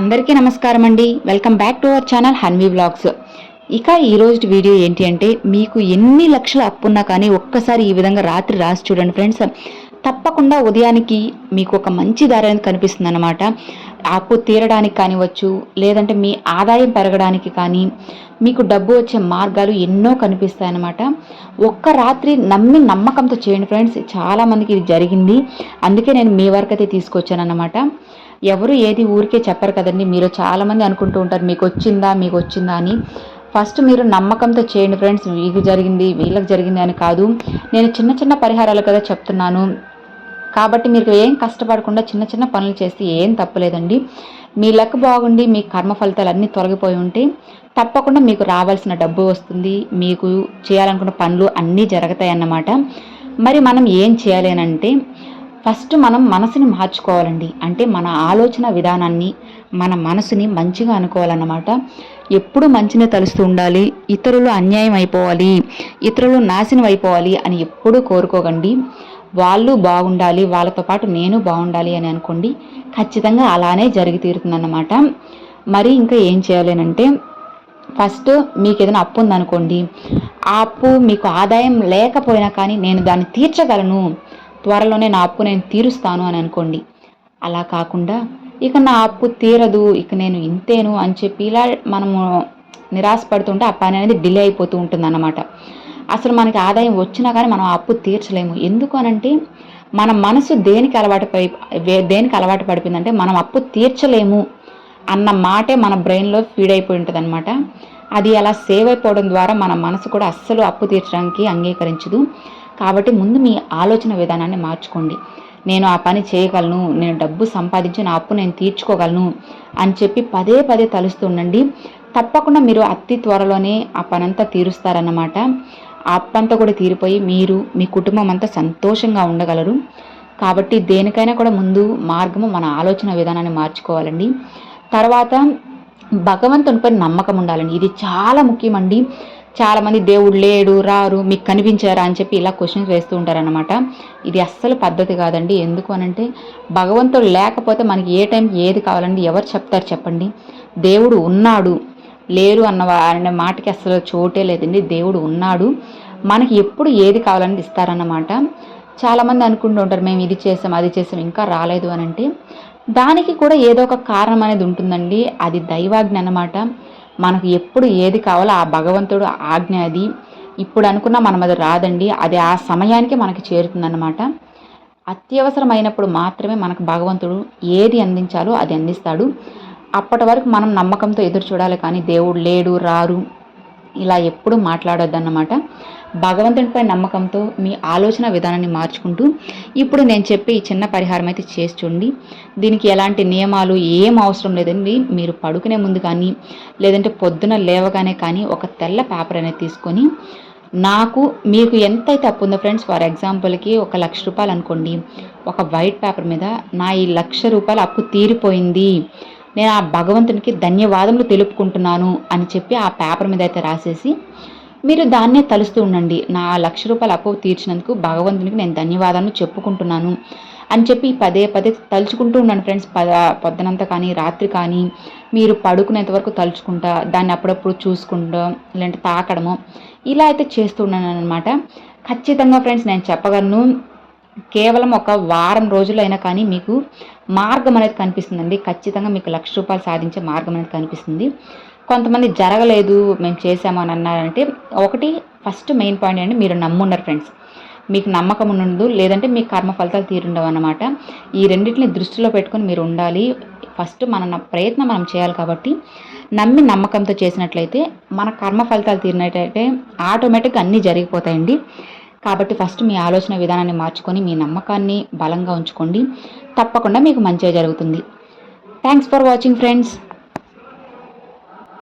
అందరికీ నమస్కారం అండి welcome back to our channel Hanvi vlogs ఇక ఈరోజు వీడియో ఏంటి అంటే మీకు ఎన్ని లక్షల అప్పున్నా కానీ ఒక్కసారి ఈ విధంగా రాత్రి రాసి చూడండి ఫ్రెండ్స్. తప్పకుండా ఉదయానికి మీకు ఒక మంచి దారి అనేది కనిపిస్తుంది అనమాట అప్పు తీరడానికి కానివచ్చు లేదంటే మీ ఆదాయం పెరగడానికి కానీ మీకు డబ్బు వచ్చే మార్గాలు ఎన్నో కనిపిస్తాయి అన్నమాట ఒక్క రాత్రి నమ్మి నమ్మకంతో చేయండి ఫ్రెండ్స్. చాలామందికి ఇది జరిగింది. అందుకే నేను మీ వరకు అయితే తీసుకొచ్చాను అనమాట ఎవరు ఏది ఊరికే చెప్పరు కదండి. మీరు చాలామంది అనుకుంటూ ఉంటారు మీకు వచ్చిందా మీకు వచ్చిందా అని. ఫస్ట్ మీరు నమ్మకంతో చేయండి ఫ్రెండ్స్. మీకు జరిగింది వీళ్ళకి జరిగింది అని కాదు. నేను చిన్న చిన్న పరిహారాలు కదా చెప్తున్నాను. కాబట్టి మీరు ఏం కష్టపడకుండా చిన్న చిన్న పనులు చేస్తే ఏం తప్పలేదండి మీ లక్ బాగుండి మీ కర్మ ఫలితాలు అన్నీ తొలగిపోయి ఉంటే తప్పకుండా మీకు రావాల్సిన డబ్బు వస్తుంది. మీకు చేయాలనుకున్న పనులు అన్నీ జరుగుతాయి అన్నమాట మరి మనం ఏం చేయాలి అని అంటే ఫస్ట్ మనం మనసుని మార్చుకోవాలండి. అంటే మన ఆలోచన విధానాన్ని మన మనసుని మంచిగా అనుకోవాలన్నమాట. ఎప్పుడు మంచిని తలుస్తూ ఉండాలి ఇతరులు అన్యాయం అయిపోవాలి ఇతరులు నాశనం అయిపోవాలి అని ఎప్పుడూ కోరుకోకండి. వాళ్ళు బాగుండాలి వాళ్ళతో పాటు నేను బాగుండాలి అని అనుకోండి ఖచ్చితంగా అలానే జరిగి తీరుతుందన్నమాట. మరి ఇంకా ఏం చేయాలి అంటే ఫస్ట్ మీకు ఏదైనా అప్పు ఉందనుకోండి ఆ అప్పు మీకు ఆదాయం లేకపోయినా కానీ నేను దాన్ని తీర్చగలను త్వరలోనే నా అప్పు నేను తీరుస్తాను అని అనుకోండి. అలా కాకుండా ఇక నా అప్పు తీరదు ఇక నేను ఇంతేను అని చెప్పి ఇలా మనము నిరాశపడుతుంటే ఆ పని అనేది డిలే అయిపోతూ ఉంటుంది అన్నమాట అసలు మనకి ఆదాయం వచ్చినా కానీ మనం అప్పు తీర్చలేము. ఎందుకు అనంటే మన మనసు దేనికి అలవాటు పడి దేనికి అలవాటు పడిపోయిందంటే మనం అప్పు తీర్చలేము అన్న మాటే మన బ్రెయిన్లో ఫీడ్ అయిపోయి ఉంటుంది అనమాట అది అలా సేవ్ అయిపోవడం ద్వారా మన మనసు కూడా అస్సలు అప్పు తీర్చడానికి అంగీకరించదు. కాబట్టి ముందు మీ ఆలోచన విధానాన్ని మార్చుకోండి. నేను ఆ పని చేయగలను నేను డబ్బు సంపాదించి నా అప్పు నేను తీర్చుకోగలను అని చెప్పి పదే పదే తలుస్తూ ఉండండి. తప్పకుండా మీరు అతి త్వరలోనే ఆ పనంతా తీరుస్తారన్నమాట. ఆ అప్పంతా కూడా తీరిపోయి మీరు మీ కుటుంబం అంతా సంతోషంగా ఉండగలరు. కాబట్టి దేనికైనా కూడా ముందు మార్గము మన ఆలోచన విధానాన్ని మార్చుకోవాలండి. తర్వాత భగవంతునిపై నమ్మకం ఉండాలండి. ఇది చాలా ముఖ్యమండి. చాలామంది దేవుడు లేడు రారు మీకు కనిపించారా అని చెప్పి ఇలా క్వశ్చన్స్ వేస్తూ ఉంటారనమాట ఇది అస్సలు పద్ధతి కాదండి. ఎందుకు అనంటే భగవంతుడు లేకపోతే మనకి ఏ టైంకి ఏది కావాలండి? ఎవరు చెప్తారు చెప్పండి? దేవుడు ఉన్నాడు. లేరు అన్న అనే మాటకి అసలు చోటే లేదండి. దేవుడు ఉన్నాడు. మనకి ఎప్పుడు ఏది కావాలని ఇస్తారన్నమాట. చాలామంది అనుకుంటూ ఉంటారు మేము ఇది చేసాం అది చేసాం ఇంకా రాలేదు అని అంటే దానికి కూడా ఏదో ఒక కారణం అనేది ఉంటుందండి. అది దైవాజ్ఞ అన్నమాట. మనకు ఎప్పుడు ఏది కావాలో ఆ భగవంతుడు ఆజ్ఞ అది. ఇప్పుడు అనుకున్నా మనం అది రాదండి. అది ఆ సమయానికి మనకి చేరుతుందన్నమాట. అత్యవసరమైనప్పుడు మాత్రమే మనకు భగవంతుడు ఏది అందించాలో అది అందిస్తాడు. అప్పటి వరకు మనం నమ్మకంతో ఎదురు చూడాలి కానీ దేవుడు లేడు రారు. ఇలా ఎప్పుడు మాట్లాడొద్దన్నమాట. భగవంతునిపై నమ్మకంతో మీ ఆలోచన విధానాన్ని మార్చుకుంటూ ఇప్పుడు నేను చెప్పే ఈ చిన్న పరిహారం అయితే చేసి చూడండి. దీనికి ఎలాంటి నియమాలు ఏం అవసరం లేదండి. మీరు పడుకునే ముందు కానీ లేదంటే పొద్దున లేవగానే కానీ ఒక తెల్ల పేపర్ అనేది తీసుకొని నాకు మీకు ఎంతైతే అప్పు ఉందో ఫ్రెండ్స్ ఫర్ ఎగ్జాంపుల్కి ఒక లక్ష రూపాయలు అనుకోండి. ఒక వైట్ పేపర్ మీద నా ఈ లక్ష రూపాయలు అప్పు తీరిపోయింది. నేను ఆ భగవంతునికి ధన్యవాదములు తెలుపుకుంటున్నాను అని చెప్పి ఆ పేపర్ మీద అయితే రాసేసి మీరు దాన్నే తలుస్తూ ఉండండి. నా లక్ష రూపాయల అప్పు తీర్చినందుకు భగవంతునికి నేను ధన్యవాదాలు చెప్పుకుంటున్నాను అని చెప్పి పదే పదే తలుచుకుంటూ ఉన్నాను ఫ్రెండ్స్. పద పొద్దునంతా కానీ రాత్రి కానీ మీరు పడుకునేంత వరకు తలుచుకుంటా దాన్ని అప్పుడప్పుడు చూసుకుంటా లేదంటే తాకడము ఇలా అయితే చేస్తూ ఉన్నాను అనమాట ఖచ్చితంగా ఫ్రెండ్స్ నేను చెప్పగలను కేవలం ఒక వారం రోజులైనా కానీ మీకు మార్గం అనేది కనిపిస్తుందండి. ఖచ్చితంగా మీకు లక్ష రూపాయలు సాధించే మార్గం అనేది కనిపిస్తుంది. కొంతమంది జరగలేదు మేము చేసాము అని అన్నారంటే ఒకటి ఫస్ట్ మెయిన్ పాయింట్ అండి మీరు నమ్మున్నారు ఫ్రెండ్స్. మీకు నమ్మకం ఉండదు లేదంటే మీ కర్మ ఫలితాలు తీరుండవు అన్నమాట. ఈ రెండింటిని దృష్టిలో పెట్టుకొని మీరు ఉండాలి. ఫస్ట్ మన ప్రయత్నం మనం చేయాలి కాబట్టి నమ్మి నమ్మకంతో చేసినట్లయితే మన కర్మ ఫలితాలు తీరినట్లయితే ఆటోమేటిక్గా అన్నీ జరిగిపోతాయండి. కాబట్టి ఫస్ట్ మీ ఆలోచన విధానాన్ని మార్చుకొని మీ నమ్మకాన్ని బలంగా ఉంచుకోండి. తప్పకుండా మీకు మంచిగా జరుగుతుంది. Thanks for watching friends